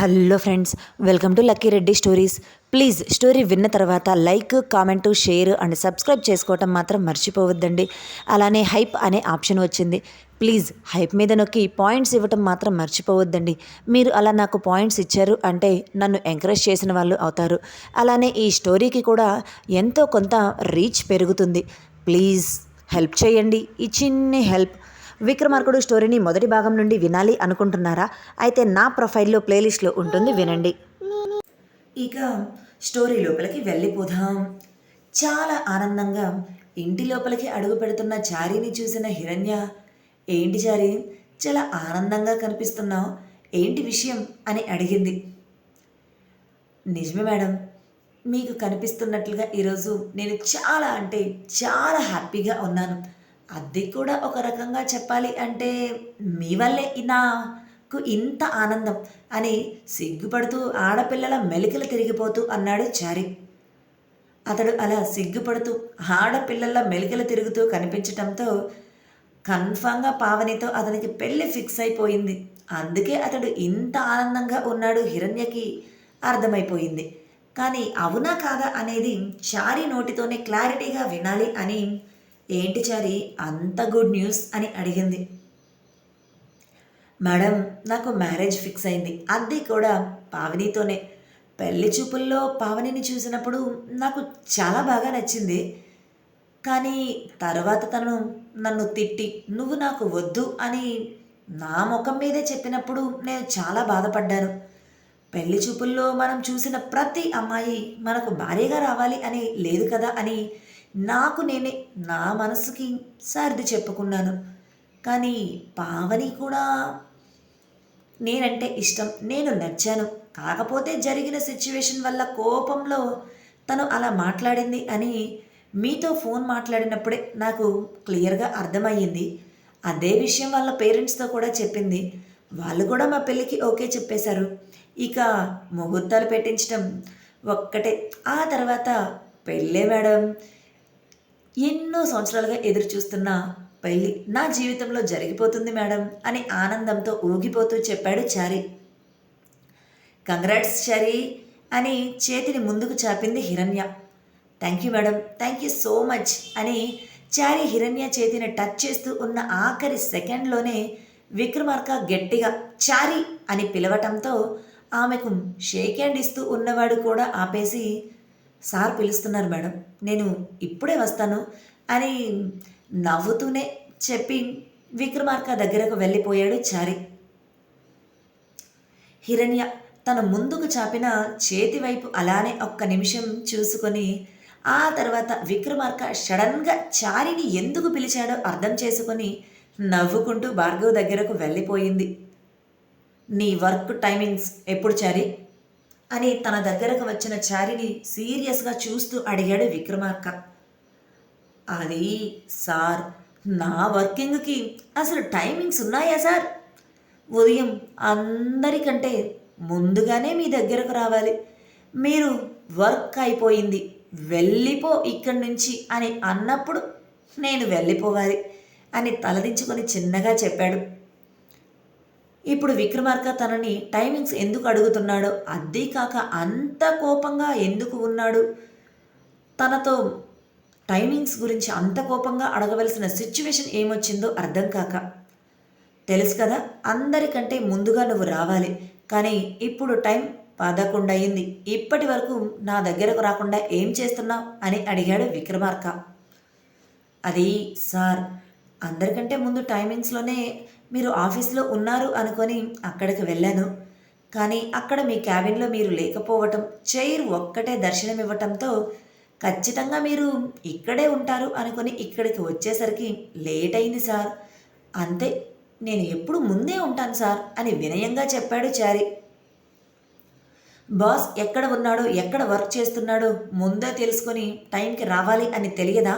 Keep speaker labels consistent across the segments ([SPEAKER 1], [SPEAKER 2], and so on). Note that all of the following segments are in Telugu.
[SPEAKER 1] Hello friends welcome to Lucky Reddy stories please story విన్న తర్వాత like comment share and subscribe చేసుకోవటం మాత్రం మర్చిపోవద్దండి. అలానే హైప్ అనే ఆప్షన్ వచ్చింది. ప్లీజ్ హైప్ మీద నొక్కి పాయింట్స్ ఇవ్వటం మాత్రం మర్చిపోవద్దండి. మీరు అలా నాకు పాయింట్స్ ఇచ్చారు అంటే నన్ను ఎంకరేజ్ చేసిన వాళ్ళు అవుతారు. అలానే ఈ స్టోరీకి కూడా ఎంతో కొంత రీచ్ పెరుగుతుంది. ప్లీజ్ హెల్ప్ చేయండి. ఈ చిన్ని హెల్ప్ విక్రమార్కుడు స్టోరీని మొదటి భాగం నుండి వినాలి అనుకుంటున్నారా? అయితే నా ప్రొఫైల్లో ప్లేలిస్ట్లో ఉంటుంది వినండి. ఇక స్టోరీ లోపలికి వెళ్ళిపోదాం. చాలా ఆనందంగా ఇంటి లోపలికి అడుగు పెడుతున్న చారీని చూసిన హిరణ్య ఏంటి చారి చాలా ఆనందంగా కనిపిస్తున్నావు. ఏంటి విషయం? అని అడిగింది. నిజమే మేడం మీకు కనిపిస్తున్నట్లుగా ఈరోజు నేను చాలా అంటే చాలా హ్యాపీగా ఉన్నాను. అది కూడా ఒక రకంగా చెప్పాలి అంటే మీ వల్లే నాకు ఇంత ఆనందం అని సిగ్గుపడుతూ ఆడపిల్లల మెలికలు తిరిగిపోతూ అన్నాడు చారి. అతడు అలా సిగ్గుపడుతూ ఆడపిల్లల మెలికలు తిరుగుతూ కనిపించటంతో కన్ఫామ్గా పావనితో అతనికి పెళ్ళి ఫిక్స్ అయిపోయింది. అందుకే అతడు ఇంత ఆనందంగా ఉన్నాడు హిరణ్యకి అర్థమైపోయింది. కానీ అవునా కాదా అనేది చారి నోటితోనే క్లారిటీగా వినాలి అని ఏంటి చారి? అంత గుడ్ న్యూస్ అని అడిగింది. మేడం నాకు మ్యారేజ్ ఫిక్స్ అయింది. అది కూడా పావనితోనే. పెళ్ళి చూపుల్లో పావనిని చూసినప్పుడు నాకు చాలా బాగా నచ్చింది. కానీ తర్వాత తను నన్ను తిట్టి నువ్వు నాకు వద్దు అని నా ముఖం మీదే చెప్పినప్పుడు నేను చాలా బాధపడ్డాను. పెళ్ళి చూపుల్లో మనం చూసిన ప్రతి అమ్మాయి మనకు భార్యగా రావాలి అని లేదు కదా అని నాకు నేనే నా మనసుకి సర్ది చెప్పుకున్నాను. కానీ పావని కూడా నేనంటే ఇష్టం నేను నచ్చాను. కాకపోతే జరిగిన సిచ్యువేషన్ వల్ల కోపంలో తను అలా మాట్లాడింది అని మీతో ఫోన్ మాట్లాడినప్పుడే నాకు క్లియర్గా అర్థమయ్యింది. అదే విషయం వాళ్ళ పేరెంట్స్తో కూడా చెప్పింది. వాళ్ళు కూడా మా పెళ్ళికి ఓకే చెప్పేశారు. ఇక ముహూర్తాలు పెట్టించడం ఒక్కటే. ఆ తర్వాత పెళ్ళే మేడం ఎన్నో సంవత్సరాలుగా ఎదురు చూస్తున్న పెళ్ళి నా జీవితంలో జరిగిపోతుంది మేడం అని ఆనందంతో ఊగిపోతూ చెప్పాడు చారి. కంగ్రాట్స్ చారి అని చేతిని ముందుకు చాపింది Hiranya. Thank you madam thank you so much అని చారి హిరణ్య చేతిని టచ్ చేస్తూ ఉన్న ఆఖరి సెకండ్లోనే విక్రమార్క గట్టిగా చారి అని పిలవటంతో ఆమెకు షేక్ హ్యాండ్ ఇస్తూ ఉన్నవాడు కూడా ఆపేసి సార్ పిలుస్తున్నారు మేడం. నేను ఇప్పుడే వస్తాను అని నవ్వుతూనే చెప్పి విక్రమార్క దగ్గరకు వెళ్ళిపోయాడు చారి. హిరణ్య తన ముందుకు చాపిన చేతి వైపు అలానే ఒక్క నిమిషం చూసుకొని ఆ తర్వాత విక్రమార్క సడన్గా చారిని ఎందుకు పిలిచాడో అర్థం చేసుకొని నవ్వుకుంటూ భార్గవ్ దగ్గరకు వెళ్ళిపోయింది. నీ వర్క్ టైమింగ్స్ ఎప్పుడు చారి? అని తన దగ్గరకు వచ్చిన చారిని సీరియస్గా చూస్తూ అడిగాడు విక్రమార్క. అది సార్ నా వర్కింగ్కి అసలు టైమింగ్స్ ఉన్నాయా సార్? ఉదయం అందరికంటే ముందుగానే మీ దగ్గరకు రావాలి. మీరు వర్క్ అయిపోయింది వెళ్ళిపో ఇక్కడి నుంచి అని అన్నప్పుడు నేను వెళ్ళిపోవాలి అని తలదించుకొని చిన్నగా చెప్పాడు. ఇప్పుడు విక్రమార్క తనని టైమింగ్స్ ఎందుకు అడుగుతున్నాడో అద్దీ కాక అంత కోపంగా ఎందుకు ఉన్నాడు? తనతో టైమింగ్స్ గురించి అంత కోపంగా అడగవలసిన సిచ్యువేషన్ ఏమొచ్చిందో అర్థం కాక. తెలుసు కదా అందరికంటే ముందుగా నువ్వు రావాలి. కానీ ఇప్పుడు టైం పదకొండు అయింది ఇప్పటి వరకు నా దగ్గరకు రాకుండా ఏం చేస్తున్నావు అని అడిగాడు విక్రమార్క. అది సార్ అందరికంటే ముందు టైమింగ్స్లోనే మీరు ఆఫీస్లో ఉన్నారు అనుకొని అక్కడికి వెళ్ళాను. కానీ అక్కడ మీ క్యాబిన్లో మీరు లేకపోవటం చైర్ ఒక్కటే దర్శనం ఇవ్వటంతో ఖచ్చితంగా మీరు ఇక్కడే ఉంటారు అనుకొని ఇక్కడికి వచ్చేసరికి లేట్ అయింది సార్. అంతే నేను ఎప్పుడు ముందే ఉంటాను సార్ అని వినయంగా చెప్పాడు చారి. బాస్ ఎక్కడ ఉన్నాడో ఎక్కడ వర్క్ చేస్తున్నాడో ముందే తెలుసుకొని టైంకి రావాలి అని తెలియదా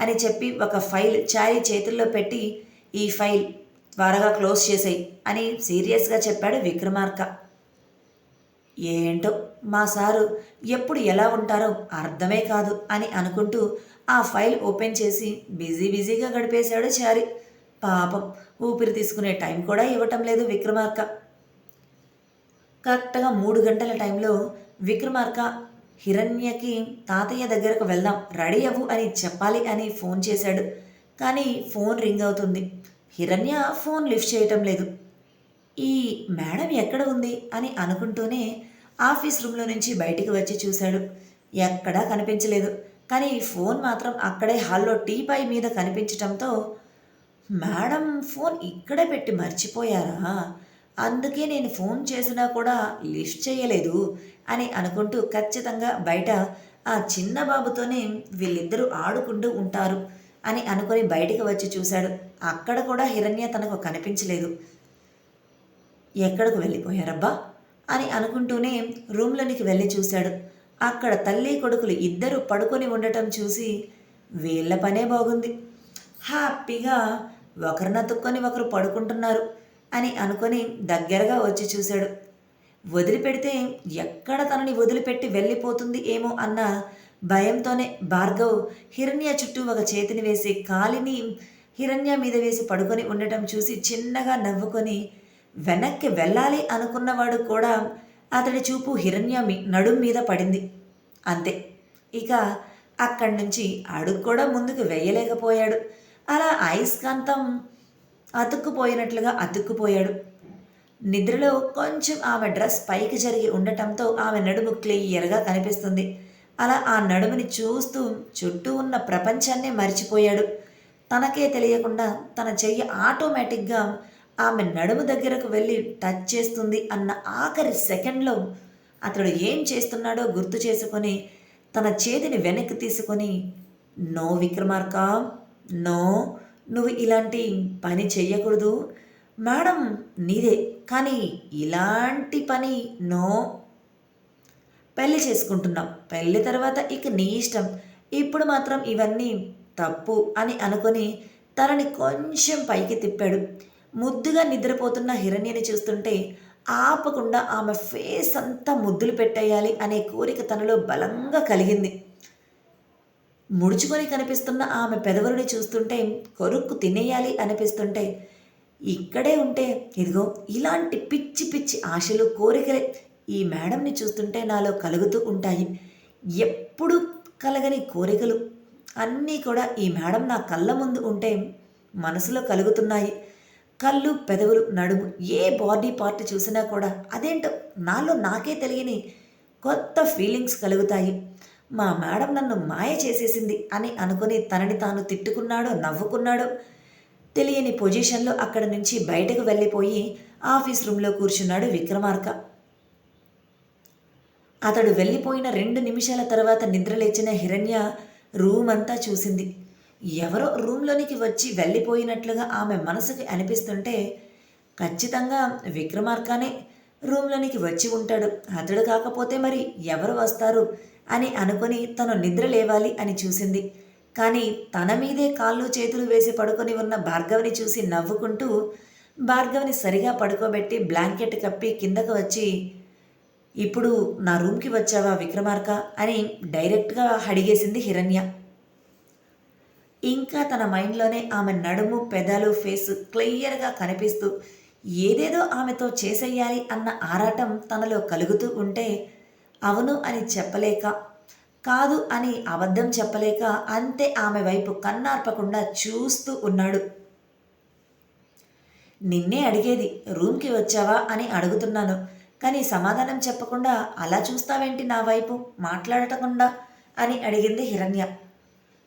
[SPEAKER 1] అని చెప్పి ఒక ఫైల్ చారి చేతుల్లో పెట్టి ఈ ఫైల్ త్వరగా క్లోజ్ చేసేయి అని సీరియస్గా చెప్పాడు విక్రమార్క. ఏంటో మా సారు ఎప్పుడు ఎలా ఉంటారో అర్థమే కాదు అని అనుకుంటూ ఆ ఫైల్ ఓపెన్ చేసి బిజీ బిజీగా గడిపేశాడు చారి. పాపం ఊపిరి తీసుకునే టైం కూడా ఇవ్వటం లేదు విక్రమార్క. కరెక్ట్గా మూడు గంటల టైంలో విక్రమార్క హిరణ్యకి తాతయ్య దగ్గరకు వెళ్దాం రెడీ అవ్వు అని చెప్పాలి అని ఫోన్ చేశాడు. కానీ ఫోన్ రింగ్ అవుతుంది. హిరణ్య ఫోన్ లిఫ్ట్ చేయటం లేదు. ఈ మేడం ఎక్కడ ఉంది? అని అనుకుంటూనే ఆఫీస్ రూమ్లో నుంచి బయటికి వచ్చి చూశాడు. ఎక్కడా కనిపించలేదు. కానీ ఫోన్ మాత్రం అక్కడే హాల్లో టీపాయ్ మీద కనిపించటంతో మేడం ఫోన్ ఇక్కడే పెట్టి మర్చిపోయారా? అందుకే నేను ఫోన్ చేసినా కూడా లిఫ్ట్ చేయలేదు అని అనుకుంటూ ఖచ్చితంగా బయట ఆ చిన్న బాబుతోనే వీళ్ళిద్దరూ ఆడుకుంటూ ఉంటారు. అని అనుకొని బయటికి వచ్చి చూశాడు. అక్కడ కూడా హిరణ్య తనకు కనిపించలేదు. ఎక్కడికి వెళ్ళిపోయారబ్బా? అని అనుకుంటూనే రూమ్లోనికి వెళ్ళి చూశాడు. అక్కడ తల్లి కొడుకులు ఇద్దరు పడుకొని ఉండటం చూసి వీళ్ళ పనే బాగుంది. హ్యాపీగా ఒకరినతుక్కొని ఒకరు పడుకుంటున్నారు అని అనుకొని దగ్గరగా వచ్చి చూశాడు. వదిలిపెడితే ఎక్కడ తనని వదిలిపెట్టి వెళ్ళిపోతుంది ఏమో అన్న భయంతోనే భార్గవ్ హిరణ్య చుట్టూ ఒక చేతిని వేసి కాలిని హిరణ్య మీద వేసి పడుకొని ఉండటం చూసి చిన్నగా నవ్వుకొని వెనక్కి వెళ్ళాలి అనుకున్నవాడు కూడా అతడి చూపు హిరణ్య మీ నడుం మీద పడింది. అంతే. ఇక అక్కడి నుంచి అడుగు కూడా ముందుకు వెయ్యలేకపోయాడు అలా అయస్కాంతం అతుక్కుపోయినట్లుగా అతుక్కుపోయాడు. నిద్రలో కొంచెం ఆమె డ్రెస్ పైకి జరిగి ఉండటంతో ఆమె నడుము క్లియర్గా కనిపిస్తుంది. అలా ఆ నడుముని చూస్తూ చుట్టూ ఉన్న ప్రపంచాన్నే మర్చిపోయాడు. తనకే తెలియకుండా తన చెయ్యి ఆటోమేటిక్గా ఆమె నడుము దగ్గరకు వెళ్ళి టచ్ చేస్తుంది అన్న ఆఖరి సెకండ్లో అతడు ఏం చేస్తున్నాడో గుర్తు చేసుకొని తన చేతిని వెనక్కి తీసుకొని నో విక్రమార్క నో నువ్వు ఇలాంటి పని చెయ్యకూడదు. మేడం నీదే కానీ ఇలాంటి పని నో పెళ్ళి చేసుకుంటున్నాం. పెళ్ళి తర్వాత ఇక నీ ఇష్టం. ఇప్పుడు మాత్రం ఇవన్నీ తప్పు అని అనుకొని తనని కొంచెం పైకి తిప్పాడు. ముద్దుగా నిద్రపోతున్న హిరణ్యని చూస్తుంటే ఆపకుండా ఆమె ఫేస్ అంతా ముద్దులు పెట్టేయాలి అనే కోరిక తనలో బలంగా కలిగింది. ముడుచుకొని కనిపిస్తున్న ఆమె పెదవులని చూస్తుంటే కొరుక్కు తినేయాలి అనిపిస్తుంటే ఇక్కడే ఉంటే ఇదిగో ఇలాంటి పిచ్చి పిచ్చి ఆశలు కోరికలే ఈ మేడంని చూస్తుంటే నాలో కలుగుతూ ఉంటాయి. ఎప్పుడు కలగని కోరికలు అన్నీ కూడా ఈ మేడం నా కళ్ళ ముందు ఉంటే మనసులో కలుగుతున్నాయి. కళ్ళు పెదవులు నడుము ఏ బాడీ పార్ట్ చూసినా కూడా అదేంటో నాలో నాకే తెలియని కొత్త ఫీలింగ్స్ కలుగుతాయి. మా మేడం నన్ను మాయ చేసేసింది అని అనుకుని తనని తాను తిట్టుకున్నాడో నవ్వుకున్నాడో తెలియని పొజిషన్లో అక్కడి నుంచి బయటకు వెళ్ళిపోయి ఆఫీస్ రూమ్లో కూర్చున్నాడు విక్రమార్క. అతడు వెళ్ళిపోయిన రెండు నిమిషాల తర్వాత నిద్రలేచిన హిరణ్య రూమ్ అంతా చూసింది. ఎవరో రూమ్లోనికి వచ్చి వెళ్ళిపోయినట్లుగా ఆమె మనసుకి అనిపిస్తుంటే ఖచ్చితంగా విక్రమార్కనే రూమ్లోనికి వచ్చి ఉంటాడు. అతడు కాకపోతే మరి ఎవరు వస్తారు అని అనుకొని తను నిద్ర లేవాలి అని చూసింది. కానీ తన మీదే కాళ్ళు చేతులు వేసి పడుకొని ఉన్న భార్గవిని చూసి నవ్వుకుంటూ భార్గవిని సరిగా పడుకోబెట్టి బ్లాంకెట్ కప్పి కిందకు వచ్చి ఇప్పుడు నా రూమ్కి వచ్చావా విక్రమార్క? అని డైరెక్ట్గా అడిగేసింది హిరణ్య. ఇంకా తన మైండ్లోనే ఆమె నడుము పెదాలు ఫేస్ క్లియర్గా కనిపిస్తూ ఏదేదో ఆమెతో చేసేయాలి అన్న ఆరాటం తనలో కలుగుతూ ఉంటే అవును అని చెప్పలేక కాదు అని అబద్ధం చెప్పలేక అంతే ఆమె వైపు కన్నార్పకుండా చూస్తూ ఉన్నాడు. నిన్నే అడిగేది రూమ్కి వచ్చావా అని అడుగుతున్నాను. కానీ సమాధానం చెప్పకుండా అలా చూస్తావేంటి నా వైపు? మాట్లాడటకుండా? అని అడిగింది హిరణ్య.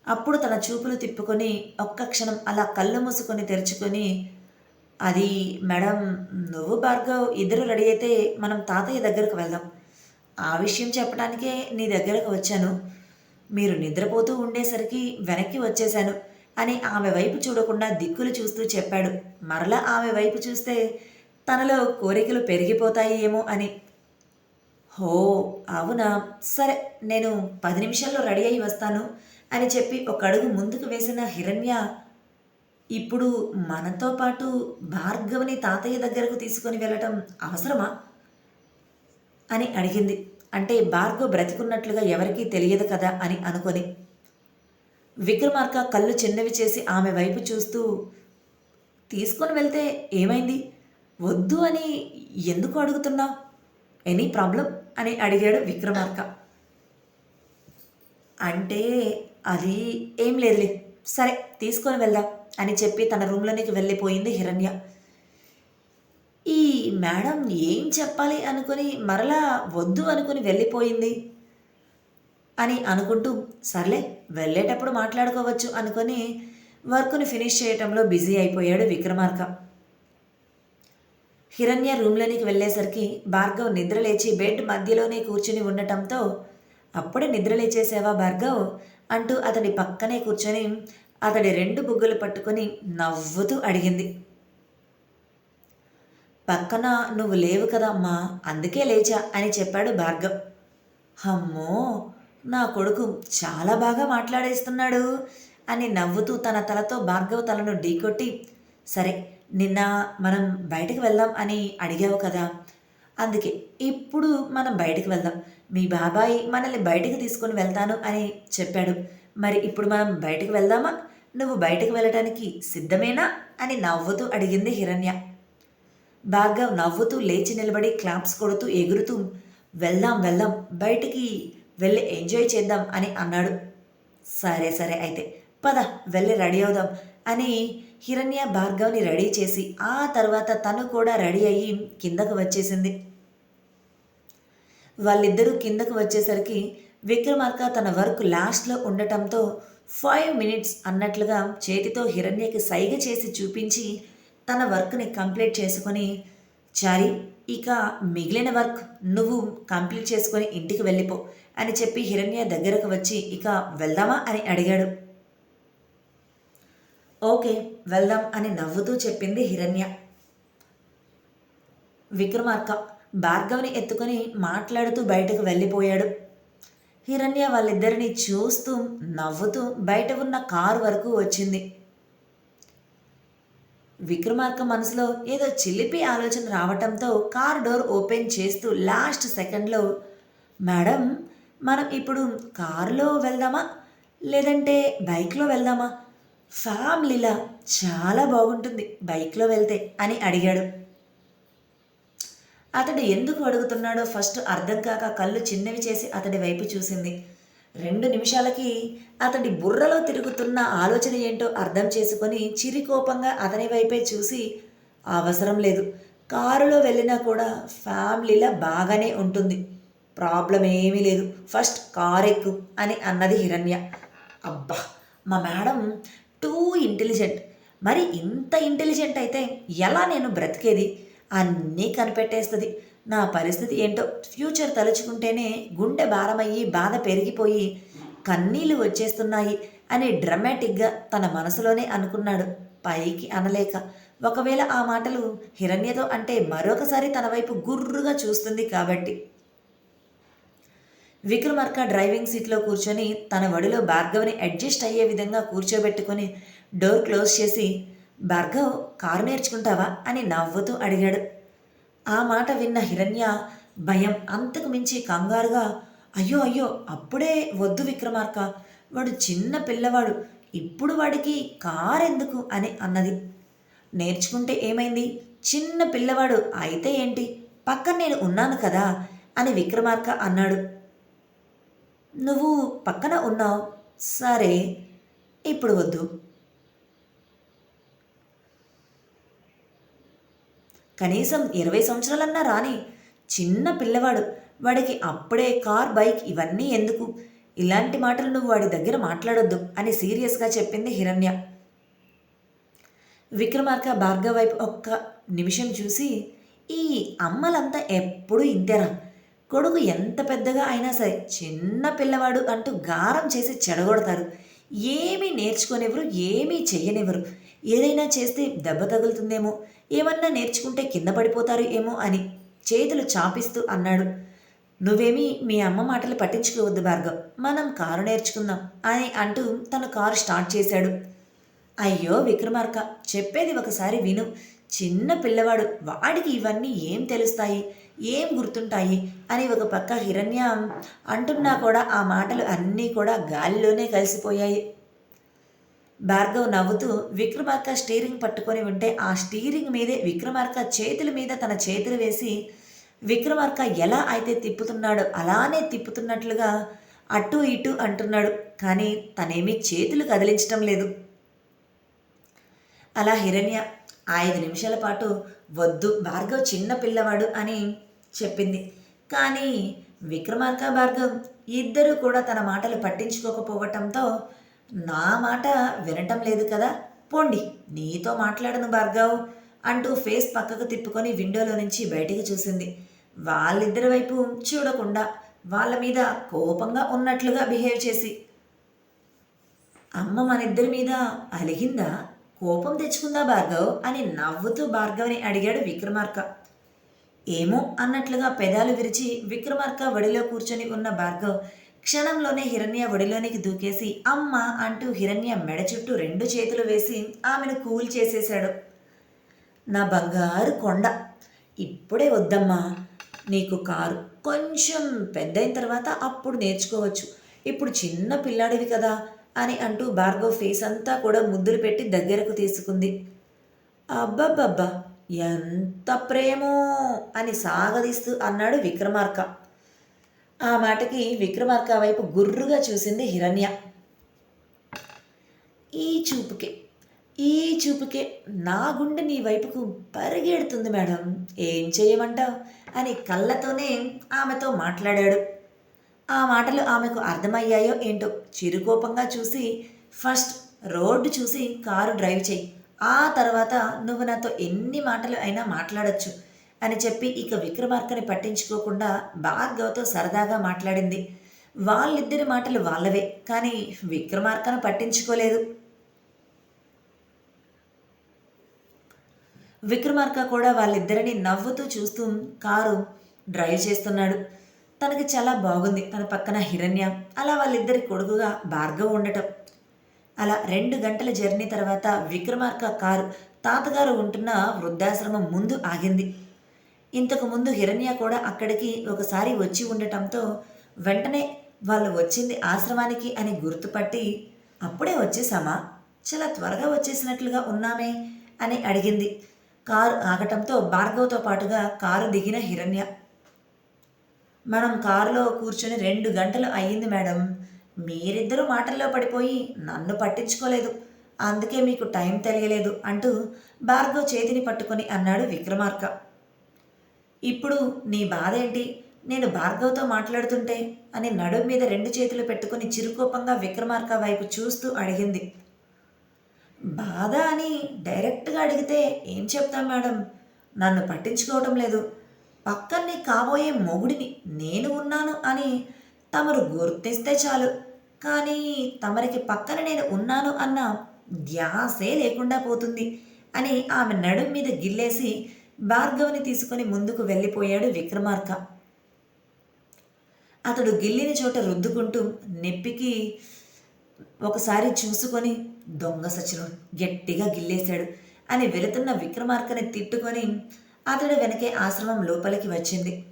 [SPEAKER 1] అప్పుడు తన చూపులు తిప్పుకొని ఒక్క క్షణం అలా కళ్ళు మూసుకొని తెరుచుకొని అది మేడం నువ్వు భార్గవ్ ఇద్దరు రెడీ అయితే మనం తాతయ్య దగ్గరకు వెళ్దాం. ఆ విషయం చెప్పడానికే నీ దగ్గరకు వచ్చాను. మీరు నిద్రపోతూ ఉండేసరికి వెనక్కి వచ్చేశాను అని ఆమె వైపు చూడకుండా దిక్కులు చూస్తూ చెప్పాడు. మరలా ఆమె వైపు చూస్తే తనలో కోరికలు పెరిగిపోతాయి ఏమో అని. హో అవునా? సరే నేను పది నిమిషాల్లో రెడీ అయి వస్తాను అని చెప్పి ఒక అడుగు ముందుకు వేసిన హిరణ్య ఇప్పుడు మనతో పాటు భార్గవని తాతయ్య దగ్గరకు తీసుకొని వెళ్ళటం అవసరమా? అని అడిగింది. అంటే భార్గవ్ బ్రతికున్నట్లుగా ఎవరికీ తెలియదు కదా అని అనుకొని. విక్రమార్క కళ్ళు చిన్నవి చేసి ఆమె వైపు చూస్తూ తీసుకొని వెళ్తే ఏమైంది? వద్దు అని ఎందుకు అడుగుతున్నావు? ఎనీ ప్రాబ్లం అని అడిగాడు విక్రమార్క. అంటే అది ఏం లేదులే. సరే తీసుకొని వెళ్దాం అని చెప్పి తన రూమ్లోనికి వెళ్ళిపోయింది హిరణ్య. ఈ మేడం ఏం చెప్పాలి అనుకుని మరలా వద్దు అనుకుని వెళ్ళిపోయింది అని అనుకుంటూ సర్లే వెళ్ళేటప్పుడు మాట్లాడుకోవచ్చు అనుకొని వర్క్ని ఫినిష్ చేయటంలో బిజీ అయిపోయాడు విక్రమార్క. హిరణ్య రూమ్లోనికి వెళ్ళేసరికి భార్గవ్ నిద్రలేచి బెడ్ మధ్యలోనే కూర్చుని ఉండటంతో అప్పుడే నిద్రలేచేసావా భార్గవ్? అంటూ అతడి పక్కనే కూర్చొని అతడి రెండు బుగ్గలు పట్టుకొని నవ్వుతూ అడిగింది. పక్కన నువ్వు లేవు కదా అమ్మా అందుకే లేచా అని చెప్పాడు భార్గవ్. అమ్మో నా కొడుకు చాలా బాగా మాట్లాడేస్తున్నాడు అని నవ్వుతూ తన తలతో భార్గవ్ తలను ఢీకొట్టి సరే నిన్న మనం బయటకు వెళ్దాం అని అడిగావు కదా. అందుకే ఇప్పుడు మనం బయటకు వెళ్దాం. మీ బాబాయ్ మనల్ని బయటకు తీసుకొని వెళ్తాను అని చెప్పాడు. మరి ఇప్పుడు మనం బయటకు వెళ్దామా? నువ్వు బయటకు వెళ్ళటానికి సిద్ధమేనా? అని నవ్వుతూ అడిగింది హిరణ్య. భార్గవ్ నవ్వుతూ లేచి నిలబడి క్లాప్స్ కొడుతూ ఎగురుతూ వెళ్దాం వెళ్దాం బయటికి వెళ్ళి ఎంజాయ్ చేద్దాం అని అన్నాడు. సరే సరే అయితే పద వెళ్ళి రెడీ అవుదాం అని హిరణ్య భార్గవ్ని రెడీ చేసి ఆ తర్వాత తను కూడా రెడీ అయ్యి కిందకు వచ్చేసింది. వాళ్ళిద్దరూ కిందకు వచ్చేసరికి విక్రమార్క తన వర్క్ లాస్ట్లో ఉండటంతో ఫైవ్ మినిట్స్ అన్నట్లుగా చేతితో హిరణ్యకి సైగ చేసి చూపించి తన వర్క్ని కంప్లీట్ చేసుకొని చారి ఇక మిగిలిన వర్క్ నువ్వు కంప్లీట్ చేసుకొని ఇంటికి వెళ్ళిపో అని చెప్పి హిరణ్య దగ్గరకు వచ్చి ఇక వెళ్దామా? అని అడిగాడు. ఓకే వెళ్దాం అని నవ్వుతూ చెప్పింది హిరణ్య. విక్రమార్క భార్గవ్ని ఎత్తుకొని మాట్లాడుతూ బయటకు వెళ్ళిపోయాడు. హిరణ్య వాళ్ళిద్దరిని చూస్తూ నవ్వుతూ బయట ఉన్న కారు వరకు వచ్చింది. విక్రమార్క మనసులో ఏదో చిలిపి ఆలోచన రావటంతో కార్ డోర్ ఓపెన్ చేస్తూ లాస్ట్ సెకండ్లో మేడం మనం ఇప్పుడు కారులో వెళ్దామా? లేదంటే బైక్లో వెళ్దామా? ఫ్యామిలీలా చాలా బాగుంటుంది. బైక్లో వెళ్తే అని అడిగాడు. అతడు ఎందుకు అడుగుతున్నాడో ఫస్ట్ అర్థం కాక కళ్ళు చిన్నవి చేసి అతడి వైపు చూసింది. రెండు నిమిషాలకి అతడి బుర్రలో తిరుగుతున్న ఆలోచన ఏంటో అర్థం చేసుకొని చిరికోపంగా అతని వైపే చూసి అవసరం లేదు. కారులో వెళ్ళినా కూడా ఫ్యామిలీలా బాగానే ఉంటుంది. ప్రాబ్లం ఏమీ లేదు. ఫస్ట్ కారెక్కు ఎక్కు అని అన్నది హిరణ్య. అబ్బా! మా మేడం టూ ఇంటెలిజెంట్. మరి ఇంత ఇంటెలిజెంట్ అయితే ఎలా నేను బ్రతికేది? అన్నీ కనిపెట్టేస్తుంది. నా పరిస్థితి ఏంటో ఫ్యూచర్ తలుచుకుంటేనే గుండె భారమయ్యి బాధ పెరిగిపోయి కన్నీళ్ళు వచ్చేస్తున్నాయి అని డ్రమాటిక్గా తన మనసులోనే అనుకున్నాడు. పైకి అనలేక. ఒకవేళ ఆ మాటలు హిరణ్యతో అంటే మరొకసారి తన వైపు గుర్రుగా చూస్తుంది కాబట్టి. విక్రమార్క డ్రైవింగ్ సీట్లో కూర్చొని తన వడిలో భార్గవ్ని అడ్జస్ట్ అయ్యే విధంగా కూర్చోబెట్టుకొని డోర్ క్లోజ్ చేసి భార్గవ్ కారు నేర్చుకుంటావా? అని నవ్వుతూ అడిగాడు. ఆ మాట విన్న హిరణ్య భయం అంతకు మించి కంగారుగా అయ్యో అయ్యో అప్పుడే వద్దు విక్రమార్క. వాడు చిన్న పిల్లవాడు. ఇప్పుడు వాడికి కారెందుకు? అని అన్నది. నేర్చుకుంటే ఏమైంది? చిన్న పిల్లవాడు అయితే ఏంటి? పక్కన నేను ఉన్నాను కదా? అని విక్రమార్క అన్నాడు. నువ్వు పక్కన ఉన్నావు. సరే ఇప్పుడు వద్దు. కనీసం ఇరవై సంవత్సరాలన్నా రాని చిన్న పిల్లవాడు వాడికి అప్పుడే కార్ బైక్ ఇవన్నీ ఎందుకు? ఇలాంటి మాటలు నువ్వు వాడి దగ్గర మాట్లాడొద్దు అని సీరియస్గా చెప్పింది హిరణ్య. విక్రమార్క భార్గవ వైపు ఒక్క నిమిషం చూసి ఈ అమ్మలంతా ఎప్పుడూ ఇంతేరా కొడుకు ఎంత పెద్దగా అయినా సరే చిన్న పిల్లవాడు అంటూ గారం చేసి చెడగొడతారు. ఏమీ నేర్చుకోనివ్వరు ఏమీ చెయ్యనివ్వరు. ఏదైనా చేస్తే దెబ్బ తగులుతుందేమో ఏమన్నా నేర్చుకుంటే కింద పడిపోతారు ఏమో అని చేతులు చాపిస్తూ అన్నాడు. నువ్వేమీ మీ అమ్మ మాటలు పట్టించుకోవద్దు భార్గవ్ మనం కారు నేర్చుకుందాం అని అంటూ తన కారు స్టార్ట్ చేశాడు. అయ్యో విక్రమార్క చెప్పేది ఒకసారి విను. చిన్న పిల్లవాడు వాడికి ఇవన్నీ ఏం తెలుస్తాయి? ఏం గుర్తుంటాయి? అని ఒక పక్క హిరణ్య అంటున్నా కూడా ఆ మాటలు అన్నీ కూడా గాలిలోనే కలిసిపోయాయి. భార్గవ్ నవ్వుతూ విక్రమార్క స్టీరింగ్ పట్టుకొని ఉంటే ఆ స్టీరింగ్ మీదే విక్రమార్క చేతుల మీద తన చేతులు వేసి విక్రమార్క ఎలా అయితే తిప్పుతున్నాడో అలానే తిప్పుతున్నట్లుగా అటు ఇటు అంటున్నాడు. కానీ తనేమీ చేతులు కదిలించటం లేదు. అలా హిరణ్య ఐదు నిమిషాల పాటు వద్దు భార్గవ్ చిన్న పిల్లవాడు అని చెప్పింది. కానీ విక్రమార్క భార్గవ్ ఇద్దరూ కూడా తన మాటలు పట్టించుకోకపోవటంతో నా మాట వినటం లేదు కదా పోండి నీతో మాట్లాడను భార్గవ్ అంటూ ఫేస్ పక్కకు తిప్పుకొని విండోలో నుంచి బయటికి చూసింది. వాళ్ళిద్దరి వైపు చూడకుండా వాళ్ళ మీద కోపంగా ఉన్నట్లుగా బిహేవ్ చేసి అమ్మ మన ఇద్దరి మీద అలిగిందా? కోపం తెచ్చుకుందా భార్గవ్ అని నవ్వుతూ భార్గవ్ని అడిగాడు విక్రమార్క. ఏమో అన్నట్లుగా పెదాలు విరిచి విక్రమార్క వడిలో కూర్చొని ఉన్న భార్గవ్ క్షణంలోనే హిరణ్య ఒడిలోనికి దూకేసి అమ్మ అంటూ హిరణ్య మెడ చుట్టూ రెండు చేతులు వేసి ఆమెను కూల్ చేసేశాడు. నా బంగారు కొండ. ఇప్పుడే వద్దమ్మా. నీకు కారు. కొంచెం పెద్దయిన తర్వాత అప్పుడు నేర్చుకోవచ్చు. ఇప్పుడు చిన్న పిల్లాడివి కదా. అని అంటూ భార్గవ్ ఫేస్ అంతా కూడా ముద్దులు పెట్టి దగ్గరకు తీసుకుంది. అబ్బబ్బబ్బా ఎంత ప్రేమో అని సాగదీస్తూ అన్నాడు విక్రమార్క. ఆ మాటకి విక్రమార్క వైపు గుర్రుగా చూసింది హిరణ్య. ఈ చూపుకే ఈ చూపుకే నా గుండె నీ వైపుకు పరిగెడుతుంది మేడం. ఏం చేయమంటావు? అని కళ్ళతోనే ఆమెతో మాట్లాడాడు. ఆ మాటలు ఆమెకు అర్థమయ్యాయో ఏంటో చిరుకోపంగా చూసి ఫస్ట్ రోడ్డు చూసి కారు డ్రైవ్ చేయి. ఆ తర్వాత నువ్వు నాతో ఎన్ని మాటలు అయినా మాట్లాడొచ్చు అని చెప్పి ఇక విక్రమార్కని పట్టించుకోకుండా భార్గవతో సరదాగా మాట్లాడింది. వాళ్ళిద్దరి మాటలు వాళ్ళవే కానీ విక్రమార్కను పట్టించుకోలేదు. విక్రమార్క కూడా వాళ్ళిద్దరిని నవ్వుతూ చూస్తూ కారు డ్రైవ్ చేస్తున్నాడు. తనకి చాలా బాగుంది. తన పక్కన హిరణ్య అలా వాళ్ళిద్దరి కొడుకుగా భార్గవ్ ఉండటం. అలా రెండు గంటల జర్నీ తర్వాత విక్రమార్క కారు తాతగారు ఉంటున్న వృద్ధాశ్రమం ముందు ఆగింది. ఇంతకు ముందు హిరణ్య కూడా అక్కడికి ఒకసారి వచ్చి ఉండటంతో వెంటనే వాళ్ళు వచ్చింది ఆశ్రమానికి అని గుర్తుపట్టి అప్పుడే వచ్చేసామా? చాలా త్వరగా వచ్చేసినట్లుగా ఉన్నామే అని అడిగింది. కారు ఆగటంతో భార్గవ్తో పాటుగా కారు దిగిన హిరణ్య. మనం కారులో కూర్చొని రెండు గంటలు అయ్యింది మేడం. మీరిద్దరూ మాటల్లో పడిపోయి నన్ను పట్టించుకోలేదు. అందుకే మీకు టైం తెలియలేదు అంటూ భార్గవ్ చేతిని పట్టుకొని అన్నాడు విక్రమార్క. ఇప్పుడు నీ బాధ ఏంటి? నేను భార్గవ్తో మాట్లాడుతుంటే అని నడుం మీద రెండు చేతులు పెట్టుకుని చిరుకోపంగా విక్రమార్క వైపు చూస్తూ అడిగింది. బాధ అని డైరెక్ట్గా అడిగితే ఏం చెప్తాం మేడం? నన్ను పట్టించుకోవటం లేదు. పక్కనే కాబోయే మొగుడిని నేను ఉన్నాను అని తమరు గుర్తిస్తే చాలు. కానీ తమరికి పక్కన నేను ఉన్నాను అన్న ధ్యాసే లేకుండా పోతుంది అని ఆమె నడుం మీద గిల్లేసి భార్గవిని తీసుకొని ముందుకు వెళ్ళిపోయాడు విక్రమార్క. అతడు గిల్లిన చోట రుద్దుకుంటూ నెప్పికి ఒకసారి చూసుకొని దొంగ సచినుడు గట్టిగా గిల్లేశాడు అని వెళుతున్న విక్రమార్కని తిట్టుకొని అతడు వెనకే ఆశ్రమం లోపలికి వచ్చింది.